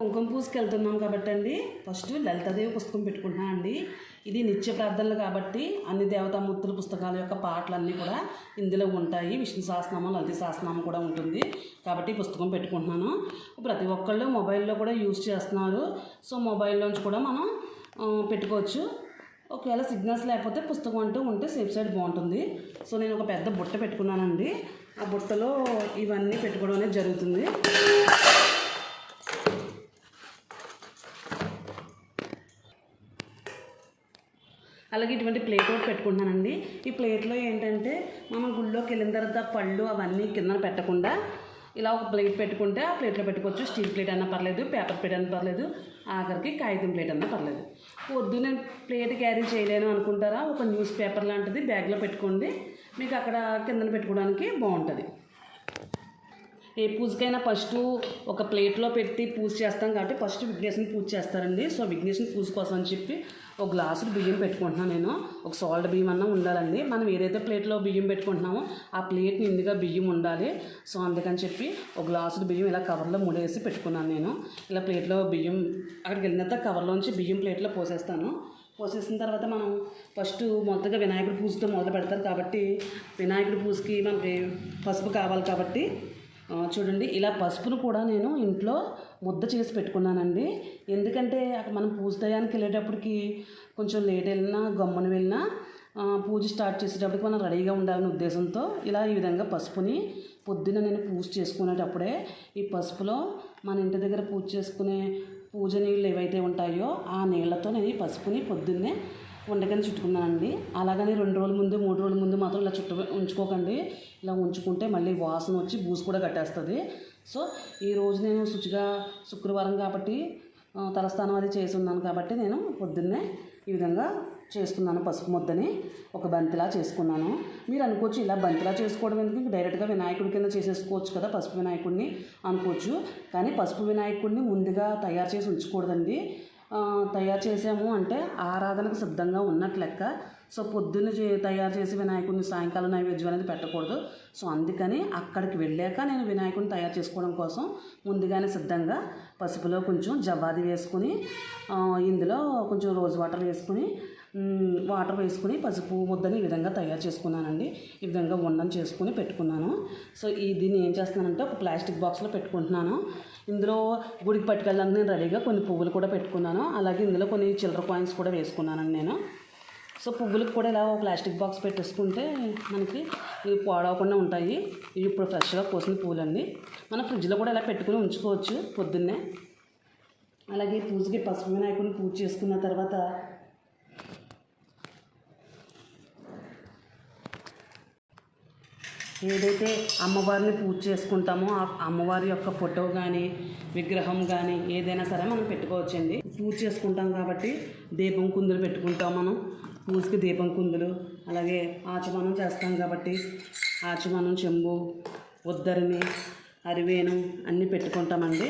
కుంకుమ పూజకి వెళ్తున్నాం కాబట్టి అండి ఫస్ట్ లలితాదేవి పుస్తకం పెట్టుకుంటున్నాను అండి. ఇది నిత్య ప్రార్థనలు కాబట్టి అన్ని దేవతామూర్తుల పుస్తకాల యొక్క పాటలన్నీ కూడా ఇందులో ఉంటాయి. విష్ణు సహస్రనామం లలిత సహస్రనామం కూడా ఉంటుంది. కాబట్టి పుస్తకం పెట్టుకుంటున్నాను. ప్రతి ఒక్కళ్ళు మొబైల్లో కూడా యూజ్ చేస్తున్నారు. సో మొబైల్లోంచి కూడా మనం పెట్టుకోవచ్చు. ఒకవేళ సిగ్నల్స్ లేకపోతే పుస్తకం అంటూ ఉంటే సేఫ్ సైడ్ బాగుంటుంది. సో నేను ఒక పెద్ద బుట్ట పెట్టుకున్నానండి. ఆ బుట్టలో ఇవన్నీ పెట్టుకోవడం అనేది జరుగుతుంది. అలాగే ఇటువంటి ప్లేట్ ఒకటి పెట్టుకుంటున్నానండి ఈ ప్లేట్లో ఏంటంటే మనం గుళ్ళోకి వెళ్ళిన తర్వాత పళ్ళు అవన్నీ కింద పెట్టకుండా ఇలా ఒక ప్లేట్ పెట్టుకుంటే ఆ ప్లేట్లో పెట్టుకోవచ్చు. స్టీల్ ప్లేట్ అన్నా పర్లేదు పేపర్ ప్లేట్ అన్నా పర్లేదు ఆఖరికి కాగితం ప్లేట్ అన్నా పర్లేదు. వద్దు నేను ప్లేట్ క్యారీ చేయలేను అనుకుంటారా? ఒక న్యూస్ పేపర్ లాంటిది బ్యాగ్లో పెట్టుకోండి. మీకు అక్కడ కిందన పెట్టుకోవడానికి బాగుంటుంది. ఏ పూజకైనా ఫస్ట్ ఒక ప్లేట్లో పెట్టి పూజ చేస్తాం కాబట్టి ఫస్ట్ విఘ్నేశ్వరిని పూజ చేస్తారండి. సో విఘ్నేశ్వరిని పూజ కోసం అని చెప్పి ఒక గ్లాసుడు బియ్యం పెట్టుకుంటున్నాను నేను. ఒక సాల్ట్ బియ్యం అన్నా ఉండాలండి. మనం ఏదైతే ప్లేట్లో బియ్యం పెట్టుకుంటున్నామో ఆ ప్లేట్ నిండుగా బియ్యం ఉండాలి. సో అందుకని చెప్పి ఒక గ్లాసుడు బియ్యం ఇలా కవర్లో ముడేసి పెట్టుకున్నాను నేను. ఇలా ప్లేట్లో బియ్యం అక్కడికి వెళ్ళిన తర్వాత కవర్లోంచి బియ్యం ప్లేట్లో పోసేస్తాను. పోసేసిన తర్వాత మనం ఫస్ట్ మొదటగా వినాయకుడి పూజతో మొదలు పెడతారు కాబట్టి వినాయకుడి పూజకి మనకి పసుపు కావాలి కాబట్టి చూడండి ఇలా పసుపును కూడా నేను ఇంట్లో ముద్ద చేసి పెట్టుకున్నానండి. ఎందుకంటే అక్కడ మనం పూజ టయానికి వెళ్ళేటప్పటికి కొంచెం లేట్ వెళ్ళినా గమ్మున వెళ్ళినా పూజ స్టార్ట్ చేసేటప్పటికి మనం రెడీగా ఉండాలనే ఉద్దేశంతో ఇలా ఈ విధంగా పసుపుని పొద్దున్న నేను పూజ చేసుకునేటప్పుడే ఈ పసుపులో మన ఇంటి దగ్గర పూజ చేసుకునే పూజ నీళ్ళు ఏవైతే ఉంటాయో ఆ నీళ్ళతో నేను ఈ పసుపుని పొద్దున్నే వండకని చుట్టుకున్నానండి. అలాగని రెండు రోజుల ముందు మూడు రోజుల ముందు మాత్రం ఇలా చుట్టు ఉంచుకోకండి. ఇలా ఉంచుకుంటే మళ్ళీ వాసన వచ్చి బూజు కూడా కట్టేస్తుంది. సో ఈ రోజు నేను శుచిగా శుక్రవారం కాబట్టి తలస్థానం తలస్నానం అది చేసి ఉన్నాను కాబట్టి నేను పొద్దున్నే ఈ విధంగా చేసుకున్నాను పసుపు ముద్దని. ఒక బంతిలా చేసుకున్నాను. మీరు అనుకోవచ్చు ఇలా బంతిలా చేసుకోవడం ఎందుకు? డైరెక్ట్గా వినాయకుడి కింద చేసేసుకోవచ్చు కదా పసుపు వినాయకుడిని అనుకోవచ్చు. కానీ పసుపు వినాయకుడిని ముందుగా తయారు చేసి ఉంచకూడదండి. తయారు చేసాము అంటే ఆరాధనకు సిద్ధంగా ఉన్నట్లు లెక్క. సో పొద్దున్న తయారు చేసి వినాయకుడిని సాయంకాలం నైవేద్యం అనేది పెట్టకూడదు. సో అందుకని అక్కడికి వెళ్ళాక నేను వినాయకుడిని తయారు చేసుకోవడం కోసం ముందుగానే సిద్ధంగా పసుపులో కొంచెం జవ్వాది వేసుకుని ఇందులో కొంచెం రోజ్ వాటర్ వేసుకుని వాటర్ వేసుకుని పసుపు ముద్దని ఈ విధంగా తయారు చేసుకున్నానండి. ఈ విధంగా ఉండం చేసుకుని పెట్టుకున్నాను. సో ఈ దీన్ని ఏం చేస్తున్నానంటే ఒక ప్లాస్టిక్ బాక్స్లో పెట్టుకుంటున్నాను. ఇందులో గుడికి పట్టుకెళ్ళడానికి నేను రెడీగా కొన్ని పువ్వులు కూడా పెట్టుకున్నాను. అలాగే ఇందులో కొన్ని చిల్లర కాయిన్స్ కూడా వేసుకున్నానండి నేను. సో పువ్వులకు కూడా ఇలా ప్లాస్టిక్ బాక్స్ పెట్టేసుకుంటే మనకి ఇవి పాడవకుండా ఉంటాయి. ఇవి ఇప్పుడు ఫ్రెష్గా కోసిన పూలండి మనం ఫ్రిడ్జ్లో కూడా ఇలా పెట్టుకుని ఉంచుకోవచ్చు పొద్దున్నే. అలాగే పూజకి పసుపు వినాయకుడిని పూజ చేసుకున్న తర్వాత ఏదైతే అమ్మవారిని పూజ చేసుకుంటామో ఆ అమ్మవారి యొక్క ఫోటో కానీ విగ్రహం కానీ ఏదైనా సరే మనం పెట్టుకోవచ్చండి. పూజ చేసుకుంటాం కాబట్టి దీపం కుందులు పెట్టుకుంటాం మనం. పూజకి దీపం కుందులు అలాగే ఆచమనం చేస్తాం కాబట్టి ఆచమనం చెంబు ఉద్దరిని అరివేను అన్నీ పెట్టుకుంటామండి.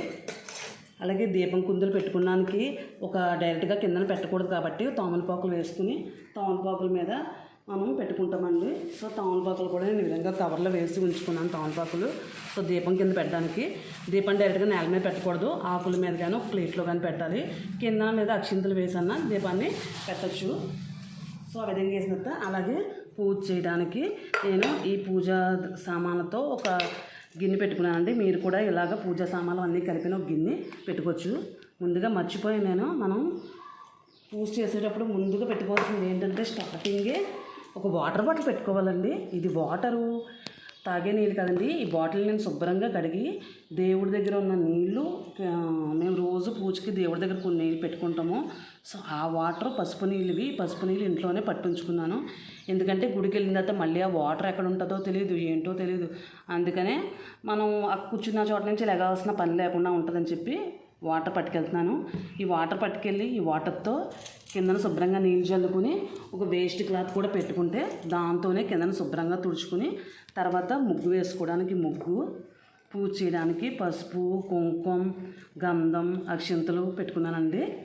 అలాగే దీపం కుందులు పెట్టుకోవడానికి ఒక డైరెక్ట్గా కిందన పెట్టకూడదు కాబట్టి తోమలపాకులు వేసుకుని తోమలపాకుల మీద మనం పెట్టుకుంటామండి. సో తోమలపాకులు కూడా నేను ఈ విధంగా కవర్లో వేసి ఉంచుకున్నాను తోమలపాకులు సో దీపం కింద పెట్టడానికి దీపం డైరెక్ట్గా నేల మీద పెట్టకూడదు. ఆకుల మీద కానీ ఒక ప్లేట్లో కానీ పెట్టాలి. కింద మీద అక్షింతలు వేసన్న దీపాన్ని పెట్టచ్చు. సో ఆ విధంగా చేసిన తర్వాత అలాగే పూజ చేయడానికి నేను ఈ పూజ సామాన్లతో ఒక గిన్నె పెట్టుకున్నానండి. మీరు కూడా ఇలాగ పూజా సామాన్లు అన్నీ కలిపిన ఒక గిన్నె పెట్టుకోవచ్చు. ముందుగా మర్చిపోయి నేను మనం పూజ చేసేటప్పుడు ముందుగా పెట్టుకోవాల్సింది ఏంటంటే స్టార్టింగే ఒక వాటర్ బాటిల్ పెట్టుకోవాలండి. ఇది వాటరు తాగే నీళ్ళు కదండి. ఈ బాటిల్ నేను శుభ్రంగా కడిగి దేవుడి దగ్గర ఉన్న నీళ్ళు మేము రోజు పూజకి దేవుడి దగ్గర కొన్ని నీళ్ళు పెట్టుకుంటాము. సో ఆ వాటర్ పసుపు నీళ్ళువి పసుపు నీళ్ళు ఇంట్లోనే పట్టించుకున్నాను. ఎందుకంటే గుడికి వెళ్ళిన తర్వాత మళ్ళీ ఆ వాటర్ ఎక్కడ ఉంటుందో తెలియదు ఏంటో తెలియదు. అందుకనే మనం ఆ కూర్చున్న చోట నుంచి లెగాల్సిన పని లేకుండా ఉంటుందని చెప్పి వాటర్ పట్టుకెళ్తున్నాను. ఈ వాటర్ పట్టుకెళ్ళి ఈ వాటర్తో కిందన శుభ్రంగా నీళ్ళు చల్లుకుని ఒక వేస్ట్ క్లాత్ కూడా పెట్టుకుంటే దాంతోనే కిందన శుభ్రంగా తుడుచుకుని తర్వాత ముగ్గు వేసుకోవడానికి ముగ్గు పూజ చేయడానికి పసుపు కుంకుమ గంధం అక్షింతలు పెట్టుకున్నానండి.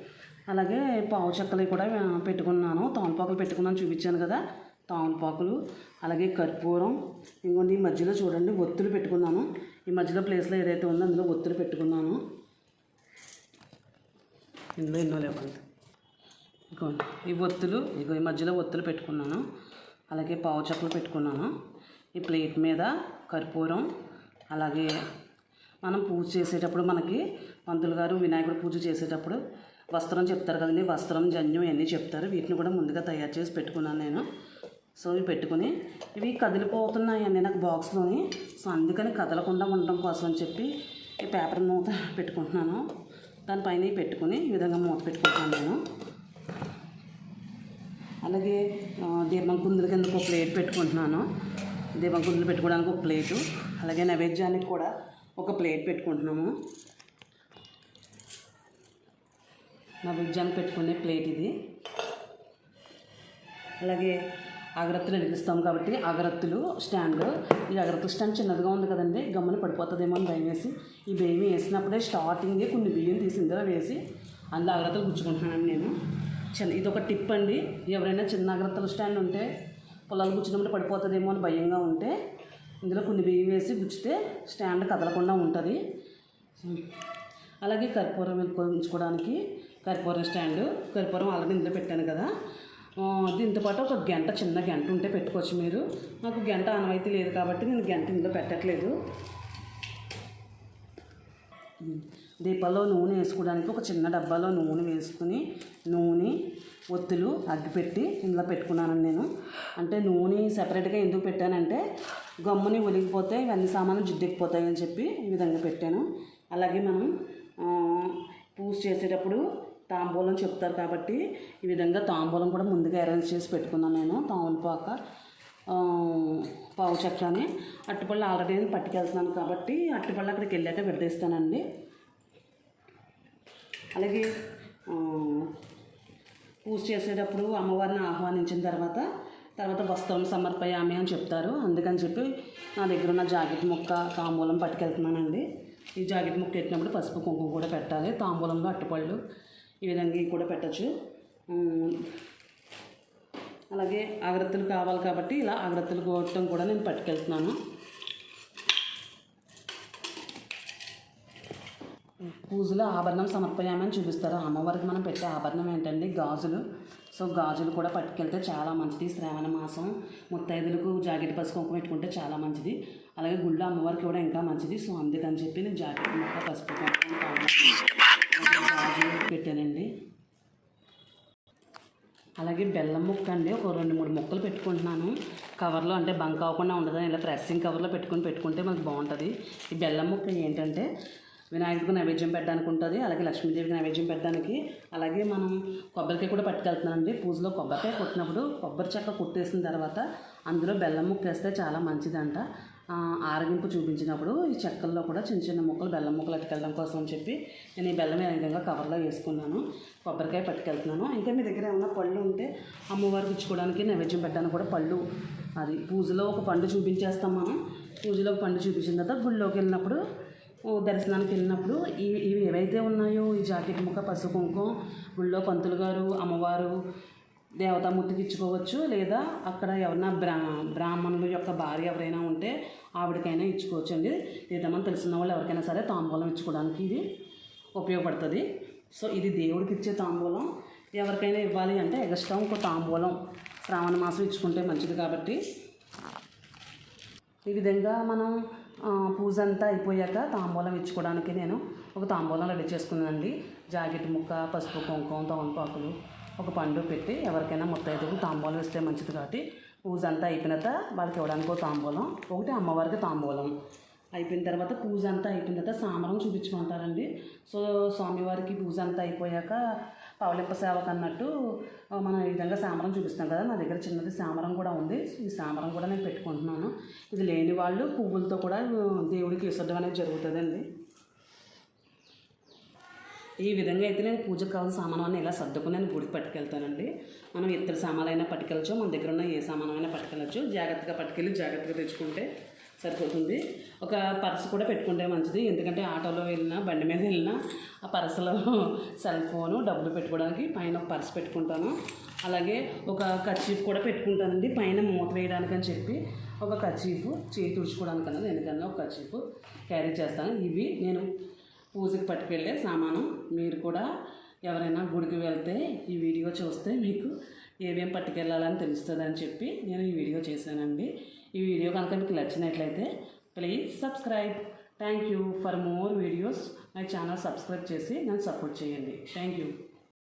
అలాగే పావు చెక్కలు కూడా పెట్టుకున్నాను. తమలపాకులు పెట్టుకున్నాను చూపించాను కదా. తమలపాకులు అలాగే కర్పూరం. ఇంకోటి ఈ మధ్యలో చూడండి ఒత్తులు పెట్టుకున్నాను. ఈ మధ్యలో ప్లేస్లో ఏదైతే ఉందో అందులో ఒత్తులు పెట్టుకున్నాను. ఇందులో ఎన్నో లేవండి ఇదిగోండి ఈ ఒత్తులు ఇగో ఈ మధ్యలో ఒత్తులు పెట్టుకున్నాను. అలాగే పావు చెక్కలు పెట్టుకున్నాను. ఈ ప్లేట్ మీద కర్పూరం అలాగే మనం పూజ చేసేటప్పుడు మనకి పంతులు గారు వినాయకుడు పూజ చేసేటప్పుడు వస్త్రం చెప్తారు కదండి. వస్త్రం జన్యం ఇవన్నీ చెప్తారు. వీటిని కూడా ముందుగా తయారు చేసి పెట్టుకున్నాను నేను. సో ఇవి పెట్టుకుని ఇవి కదిలిపోతున్నాయండి నాకు బాక్స్లోని. సో అందుకని కదలకుండా ఉండడం కోసం అని చెప్పి ఈ పేపర్ మూత పెట్టుకుంటున్నాను. దానిపైన పెట్టుకుని ఈ విధంగా మూత పెట్టుకుంటున్నాను నేను. అలాగే దీపం కుందుల కింద ఒక ప్లేట్ పెట్టుకుంటున్నాను. దీపం కుందులు పెట్టుకోవడానికి ఒక ప్లేటు. అలాగే నైవేద్యానికి కూడా ఒక ప్లేట్ పెట్టుకుంటున్నాము. నైవేద్యానికి పెట్టుకునే ప్లేట్ ఇది. అలాగే అగరత్తులు వెలిగిస్తాం కాబట్టి అగరత్తులు స్టాండ్. ఈ అగరత్తుల స్టాండ్ చిన్నదిగా ఉంది కదండి గమ్మున పడిపోతుందేమో అని భయం వేసి. ఈ బియ్యం వేసినప్పుడే స్టార్టింగే కొన్ని బియ్యం తీసి ఇందులో వేసి అందులో అగరత్తులు గుచ్చుకుంటున్నాను నేను. చిన్న ఇది ఒక టిప్ అండి. ఎవరైనా చిన్న అగ్రత్తల స్టాండ్ ఉంటే పొలాలు గుచ్చినప్పుడు పడిపోతుందేమో అని భయంగా ఉంటే ఇందులో కొన్ని బియ్యం వేసి గుచ్చితే స్టాండ్ కదలకుండా ఉంటుంది. అలాగే కర్పూరం ఉంచుకోవడానికి కర్పూరం స్టాండ్ కర్పూరం ఆల్రెడీ ఇందులో పెట్టాను కదా. దీంతో పాటు ఒక గంట చిన్న గంట ఉంటే పెట్టుకోవచ్చు మీరు. నాకు గంట అనవైతే లేదు కాబట్టి నేను గంట ఇందులో పెట్టట్లేదు. దీపంలో నూనె వేసుకోవడానికి ఒక చిన్న డబ్బాలో నూనె వేసుకుని నూనె ఒత్తులు అగ్గిపెట్టి ఇందులో పెట్టుకున్నాను నేను. అంటే నూనె సపరేట్గా ఎందుకు పెట్టానంటే గమ్ముని ఒలిగిపోతే ఇవన్నీ సామాన్లు జిడ్డెక్కిపోతాయి అని చెప్పి ఈ విధంగా పెట్టాను. అలాగే మనం పూజ చేసేటప్పుడు తాంబూలం చెప్తారు కాబట్టి ఈ విధంగా తాంబూలం కూడా ముందుగా అరేంజ్ చేసి పెట్టుకున్నాను నేను తాములపాక. పావు చక్రాన్ని అట్టుపళ్ళు ఆల్రెడీ నేను పట్టుకెళ్తున్నాను కాబట్టి అట్టుపళ్ళు అక్కడికి వెళ్ళాక విడదీస్తానండి. అలాగే పూజ చేసేటప్పుడు అమ్మవారిని ఆహ్వానించిన తర్వాత తర్వాత వస్త్రం సమర్పయామి అని చెప్తారు. అందుకని చెప్పి నా దగ్గర ఉన్న జాకెట్ ముక్క తాంబూలం పట్టుకెళ్తున్నానండి. ఈ జాకెట్ ముక్క పెట్టినప్పుడు పసుపు కుంకుమ కూడా పెట్టాలి. తాంబూలంలో అట్టుపళ్ళు ఈ విధంగా ఇవి కూడా పెట్టచ్చు. అలాగే అగరత్తులు కావాలి కాబట్టి ఇలా అగరత్తులు గోటం కూడా నేను పట్టుకెళ్తున్నాను. పూజలో ఆభరణం సమర్పయామని చూపిస్తారు. అమ్మవారికి మనం పెట్టే ఆభరణం ఏంటండి? గాజులు. సో గాజులు కూడా పట్టుకెళ్తే చాలా మంచిది. శ్రావణ మాసం ముత్తైదులకు జాకెట్ పసుపు కుంకుమ పెట్టుకుంటే చాలా మంచిది. అలాగే గుళ్ళో అమ్మవారికి కూడా ఇంకా మంచిది. సో అందుకని చెప్పి నేను జాకెట్ ముక్క పసుపు కుంకుమ గాజులు పెట్టానండి. అలాగే బెల్లం ముక్క అండి. ఒక రెండు మూడు ముక్కలు పెట్టుకుంటున్నాను. కవర్లో అంటే బంక్ అవ్వకుండా ఉండదని ఇలా ప్రెస్సింగ్ కవర్లో పెట్టుకొని పెట్టుకుంటే మనకు బాగుంటుంది. ఈ బెల్లం ముక్క ఏంటంటే వినాయకుడికి నైవేద్యం పెట్టడానికి ఉంటుంది. అలాగే లక్ష్మీదేవికి నైవేద్యం పెట్టడానికి. అలాగే మనం కొబ్బరికాయ కూడా పట్టుకెళ్తున్నానండి. పూజలో కొబ్బరికాయ కొట్టినప్పుడు కొబ్బరి చెక్క కొట్టేసిన తర్వాత అందులో బెల్లం ముక్క వేస్తే చాలా మంచిదంట. ఆరగింపు చూపించినప్పుడు ఈ చెక్కల్లో కూడా చిన్న చిన్న ముక్కలు బెల్లం ముక్కలు అట్టుకెళ్ళడం కోసం అని చెప్పి నేను ఈ బెల్లం ఏ విధంగా కవర్లో వేసుకున్నాను. కొబ్బరికాయ పట్టుకెళ్తున్నాను. ఇంకా మీ దగ్గర ఏమైనా పళ్ళు ఉంటే అమ్మవారికి ఇచ్చుకోవడానికి నైవేద్యం పెట్టాను కూడా పళ్ళు. అది పూజలో ఒక పండు చూపించేస్తాం మనం. పూజలో ఒక పండు చూపించిన తర్వాత గుళ్ళోకి వెళ్ళినప్పుడు దర్శనానికి వెళ్ళినప్పుడు ఇవి ఇవి ఏవైతే ఉన్నాయో ఈ జాకెట్ ముక్క పసుపు కుంకుమ గుళ్ళో పంతులు గారు అమ్మవారు దేవతామూర్తికి ఇచ్చుకోవచ్చు లేదా అక్కడ ఎవరైనా బ్రా బ్రాహ్మణుల యొక్క భార్య ఎవరైనా ఉంటే ఆవిడకైనా ఇచ్చుకోవచ్చు అండి. లేదా మనం తెలిసిన వాళ్ళు ఎవరికైనా సరే తాంబూలం ఇచ్చుకోవడానికి ఇది ఉపయోగపడుతుంది. సో ఇది దేవుడికి ఇచ్చే తాంబూలం. ఎవరికైనా ఇవ్వాలి అంటే ఎగస్టం ఇంకో తాంబూలం. శ్రావణ మాసం ఇచ్చుకుంటే మంచిది కాబట్టి. ఈ విధంగా మనం పూజ అంతా అయిపోయాక తాంబూలం ఇచ్చుకోవడానికి నేను ఒక తాంబూలం రెడీ చేసుకున్నానండి. జాకెట్ ముక్క పసుపు కుంకుమ తమలపాకులు ఒక పండు పెట్టి ఎవరికైనా ముత్తైదుకు తాంబూలం ఇస్తే మంచిది కాబట్టి పూజ అంతా అయిపోయిన తర్వాత వాళ్ళకి ఇవ్వడానికి ఒక తాంబూలం ఒకటి అమ్మవారికి తాంబూలం. అయిపోయిన తర్వాత పూజ అంతా అయిపోయిన తర్వాత సామరం చూపించమంటారండి సో స్వామివారికి పూజ అంతా అయిపోయాక పవలింప సేవకు అన్నట్టు మనం ఈ విధంగా సామరం చూపిస్తాం కదా నా దగ్గర చిన్నది సామరం కూడా ఉంది. ఈ సామరం కూడా నేను పెట్టుకుంటున్నాను. ఇది లేని వాళ్ళు పువ్వులతో కూడా దేవుడికి విసర్జన అనేది జరుగుతుందండి. ఈ విధంగా అయితే నేను పూజకు కావాల్సిన సామాను ఇలా సర్దుకుని నేను గుడికి పట్టుకెళ్తానండి. మనం ఇతర సామాన్లైనా పట్టుకెళ్ళచ్చు మన దగ్గర ఉన్న ఏ సామానమైనా పట్టుకెళ్ళచ్చు. జాగ్రత్తగా పట్టుకెళ్ళి జాగ్రత్తగా తెచ్చుకుంటే సరిపోతుంది. ఒక పర్స్ కూడా పెట్టుకుంటే మంచిది. ఎందుకంటే ఆటోలో వెళ్ళినా బండి మీద వెళ్ళినా ఆ పర్సులో సెల్ ఫోను డబ్బులు పెట్టుకోవడానికి పైన ఒక పర్స్ పెట్టుకుంటాను. అలాగే ఒక కచీఫ్ కూడా పెట్టుకుంటానండి. పైన మూత వేయడానికి అని చెప్పి ఒక కచీఫ్ చేయి తుడుచుకోవడానికి అన్నది ఎందుకన్నా ఒక కచీఫ్ క్యారీ చేస్తాను. ఇవి నేను పూజకి పట్టుకెళ్ళే సామాను. మీరు కూడా ఎవరైనా గుడికి వెళ్తే ఈ వీడియో చూస్తే మీకు ఏమేమి పట్టుకెళ్ళాలని తెలుస్తుంది అని చెప్పి నేను ఈ వీడియో చేశానండి. ఈ వీడియో కనుక మీకు నచ్చినట్లయితే please subscribe. Thank you for more videos. My channel subscribe చేసి నన్ను సపోర్ట్ చేయండి. Thank you.